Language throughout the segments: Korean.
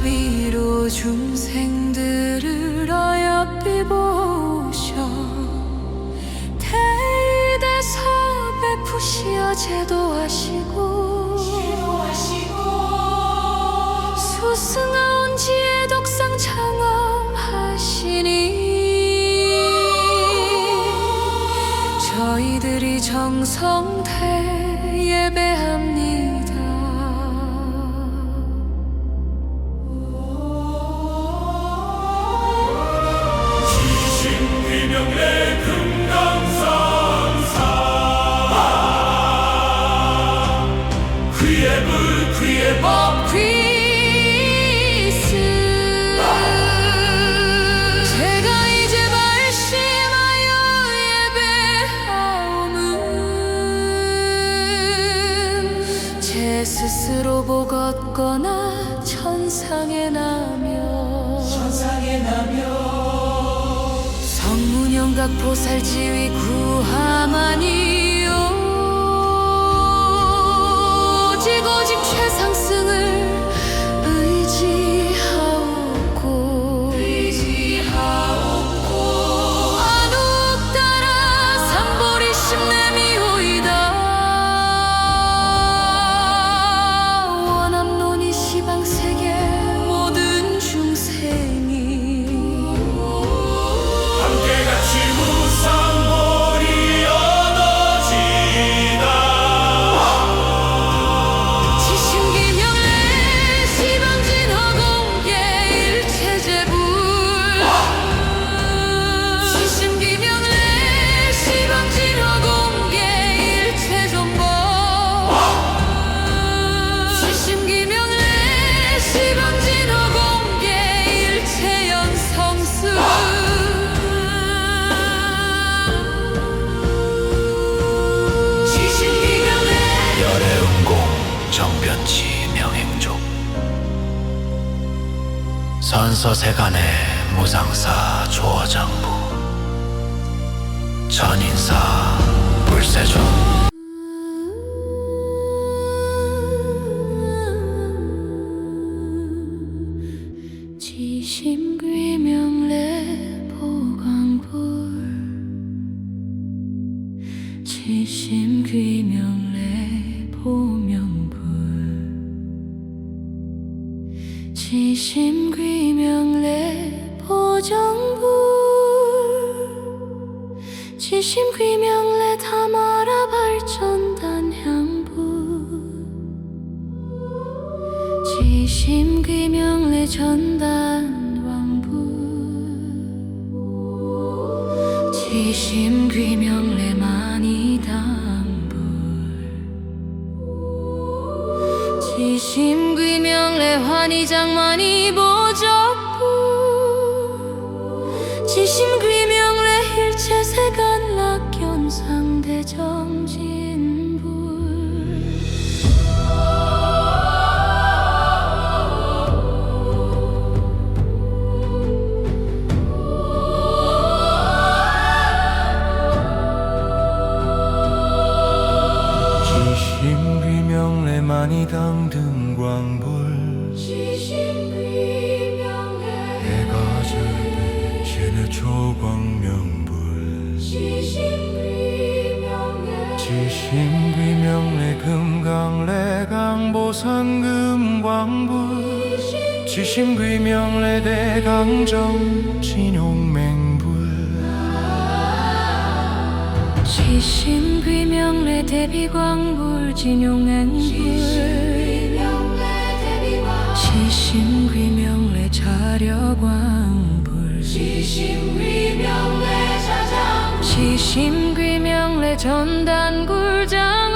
자비로 중생들을 어여삐 보셔. 대대사 베푸시어 제도하시고. 수승아온 지혜 덕상 창엄하시니. 저희들이 정성대 예배합니다. 스스로 보걷거나 천상에 나며 천상에 나며 성문영각 보살 지위 구하마니요. 오직 오직 최상 서세간의 무상사 조어장부. 전인사 불세조 지심귀명래 보광불. 지심귀명래 보명 정불. 지심 귀명래 다마 지심귀명래 대 강정 진용맹불. 지심귀명래 대비광불 진용행불. 지심귀명래 자려광불. 지심귀명래 전단굴 장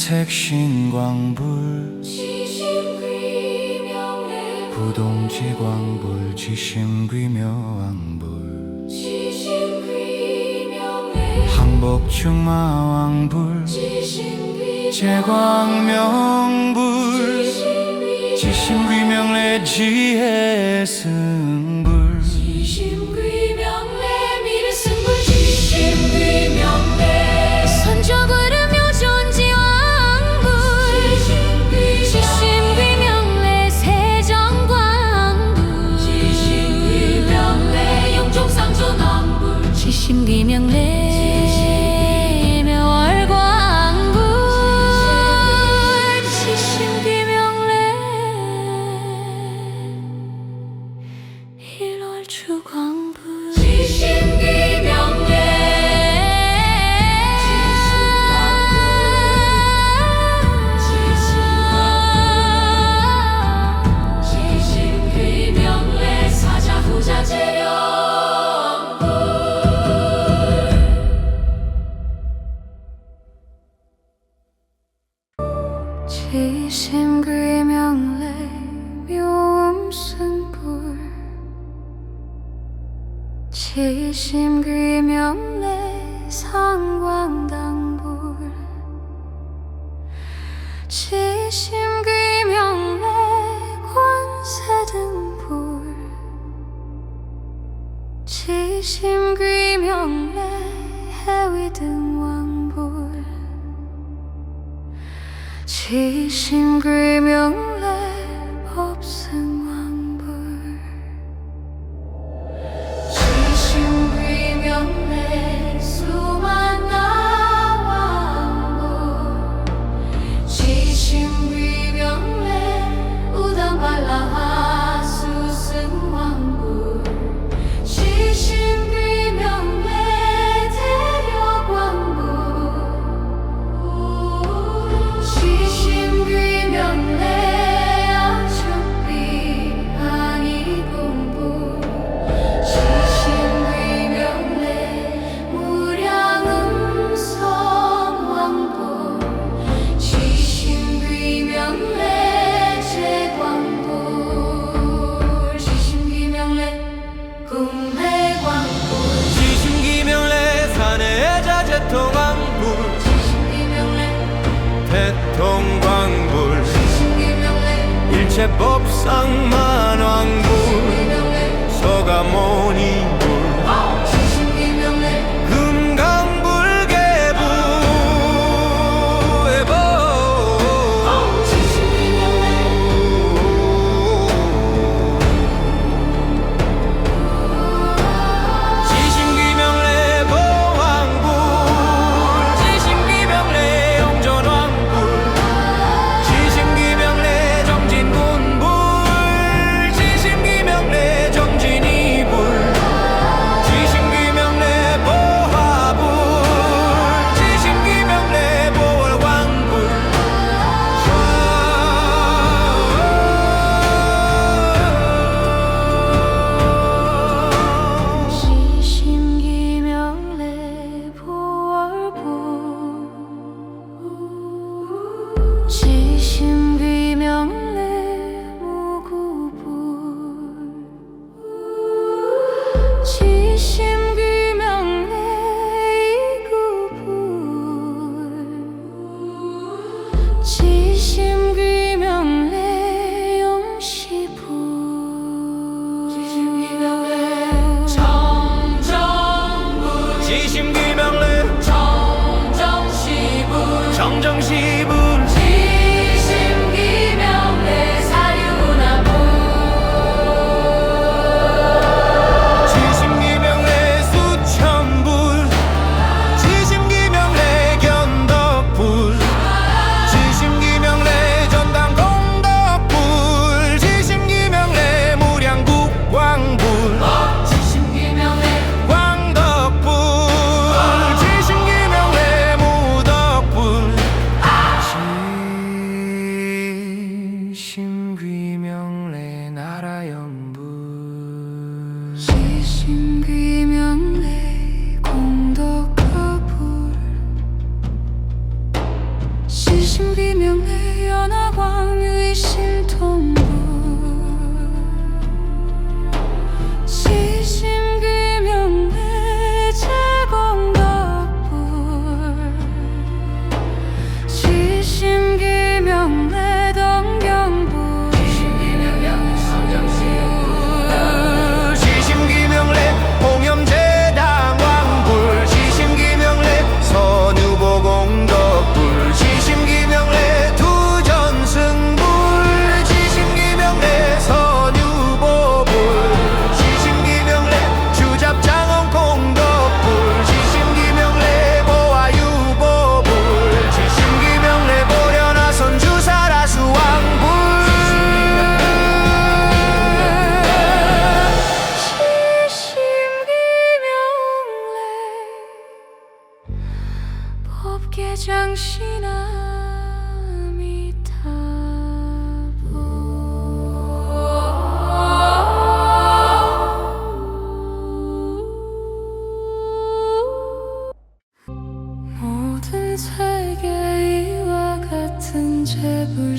색 신광불 부동지 광불 지심귀 묘왕불 항복충마왕불 제광명불 지심귀 명래 지혜승 금금영래 법승화 동광불. 일체법상 만왕불. 소가모니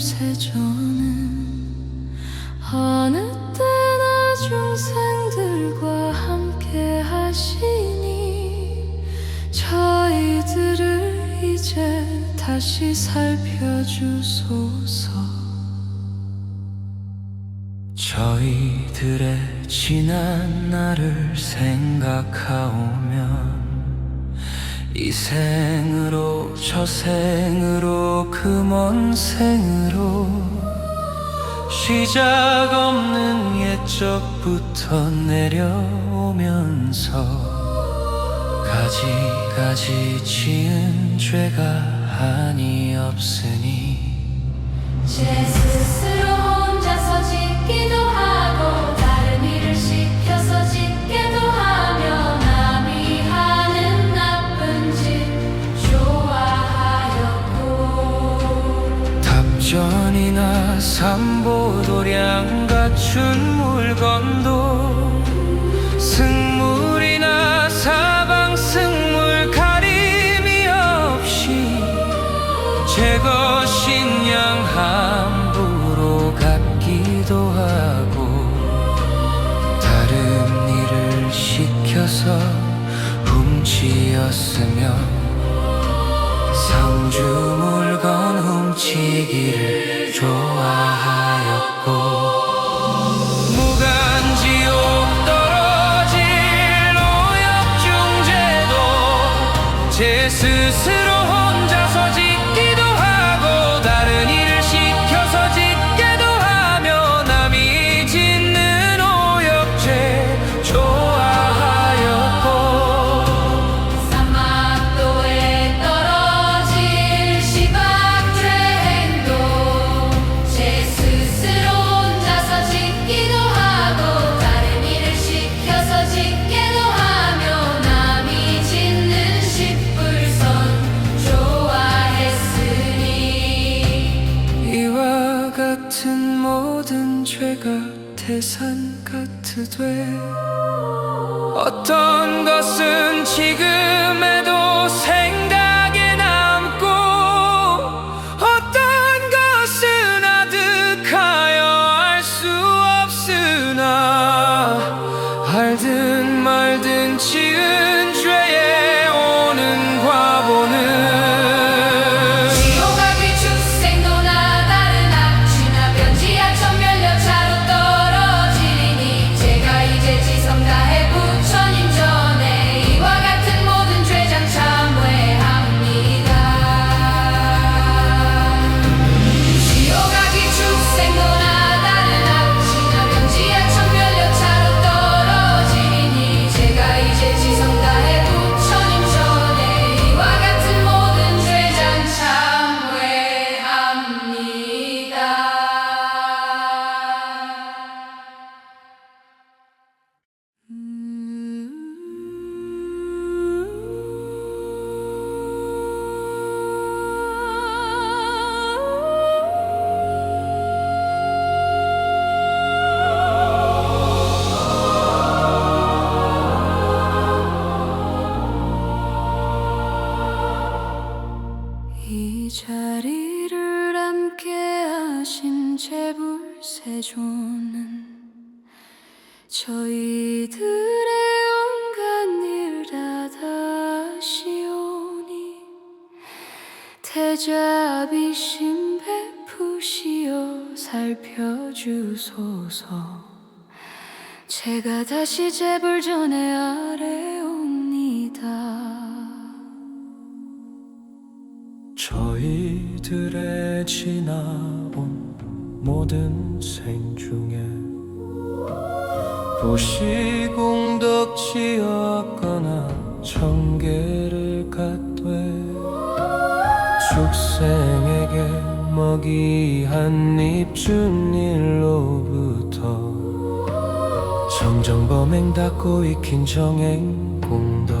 둘셋 저는 어느 때나 중생들과 함께 하시니 저희들을 이제 다시 살펴주소서. 저희들의 지난 날을 생각하오며 이 생으로 저 생으로 그 먼 생으로 시작 없는 옛적부터 내려오면서 가지가지 지은 죄가 아니 없으니 제 스스 지치기를 七月 자비심 베푸시어 살펴주소서. 제가 다시 재불 전에 아래옵니다. 저희들의 지나온 모든 생 중에 보시공덕지였거나 정계를 갖 학생에게 먹이 한입 준 일로부터 정정범행 닫고 익힌 정행공도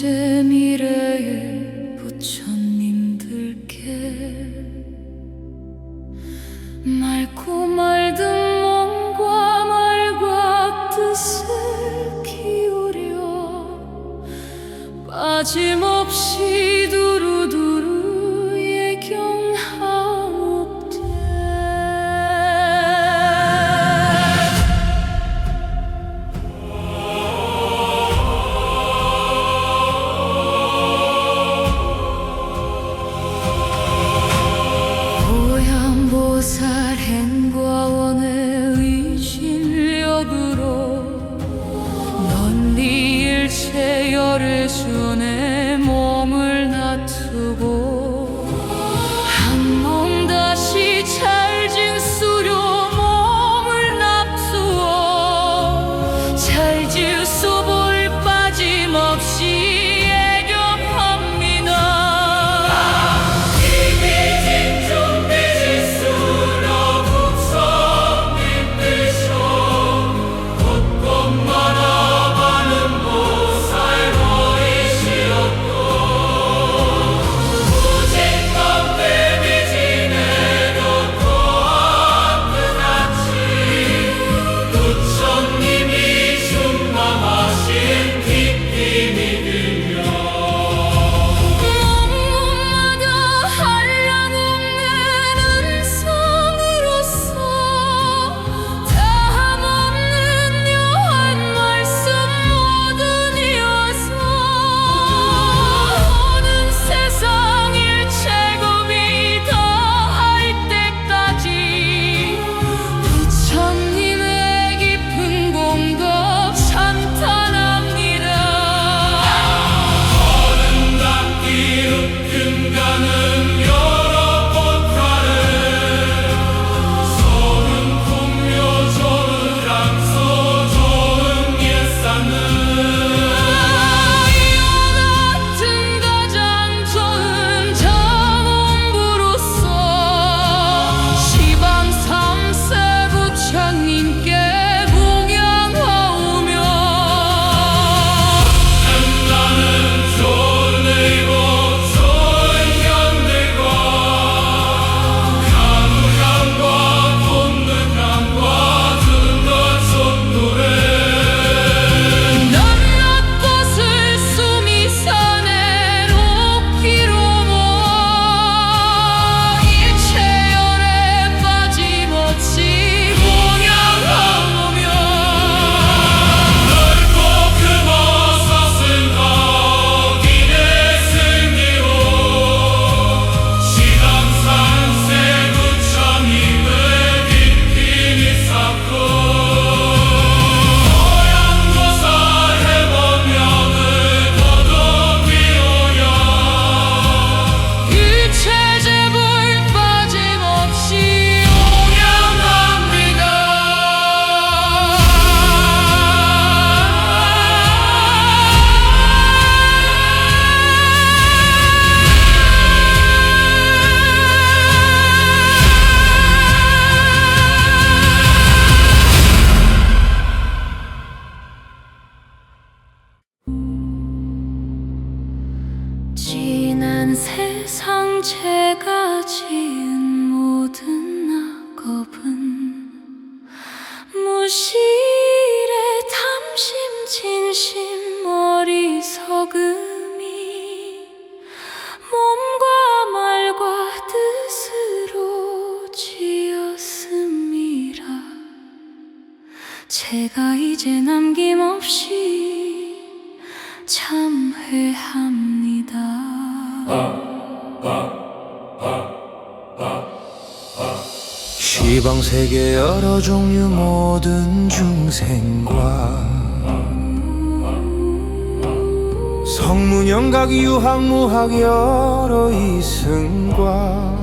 Sözüm 보살 행복 제가 이제 남김없이 참회합니다. 시방 세계 여러 종류 모든 중생과 성문영각 유학무학 여러 이승과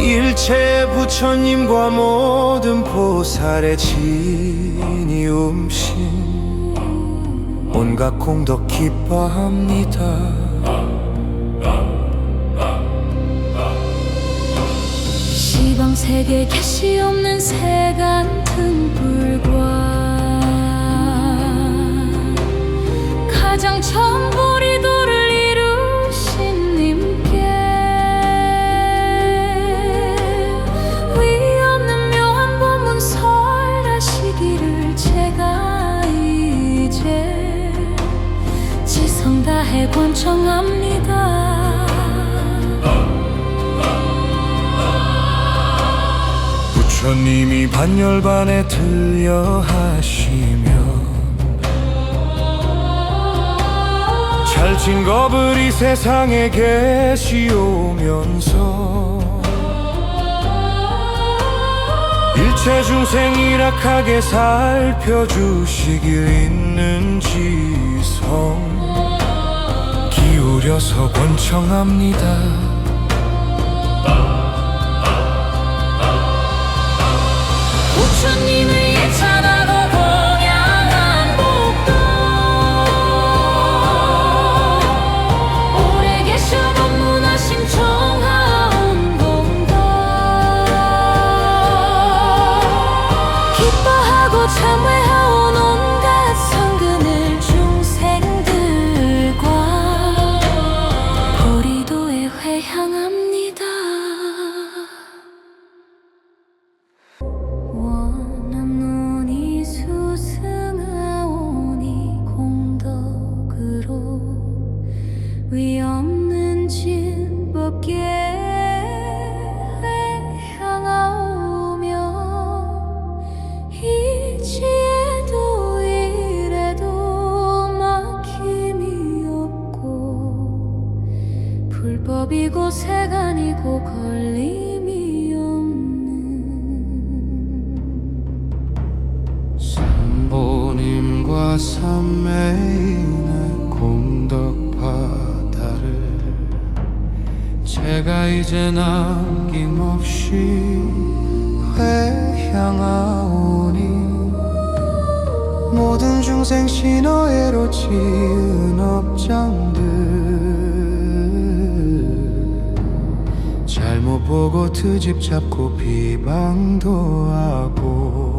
일체 부처님과 모든 보살의 진이 음신. 온갖 공덕 기뻐합니다. 시방세계 개시 없는 세간 등불과 가장 처음 반열반에 들려 하시며 찰진 겁을 이 세상에 계시오면서 일체 중생 일악하게 살펴주시길 있는 지성. 기울여서 권청합니다 불법이고 세간이고 걸림이 없는 삼보님과 삼매인의 공덕 바다를 제가 이제 남김없이 회향하오니 모든 중생 신호애로 지은 업장 보고 트집 잡고 비방도 하고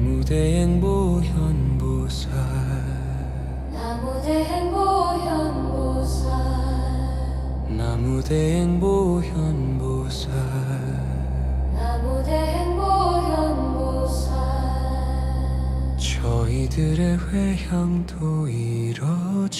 나무대행 보현보살. 나무대행 보현보살. 나무대행 보현보살. 나무대행 보현보살. 저희들의 회향도 이뤄지다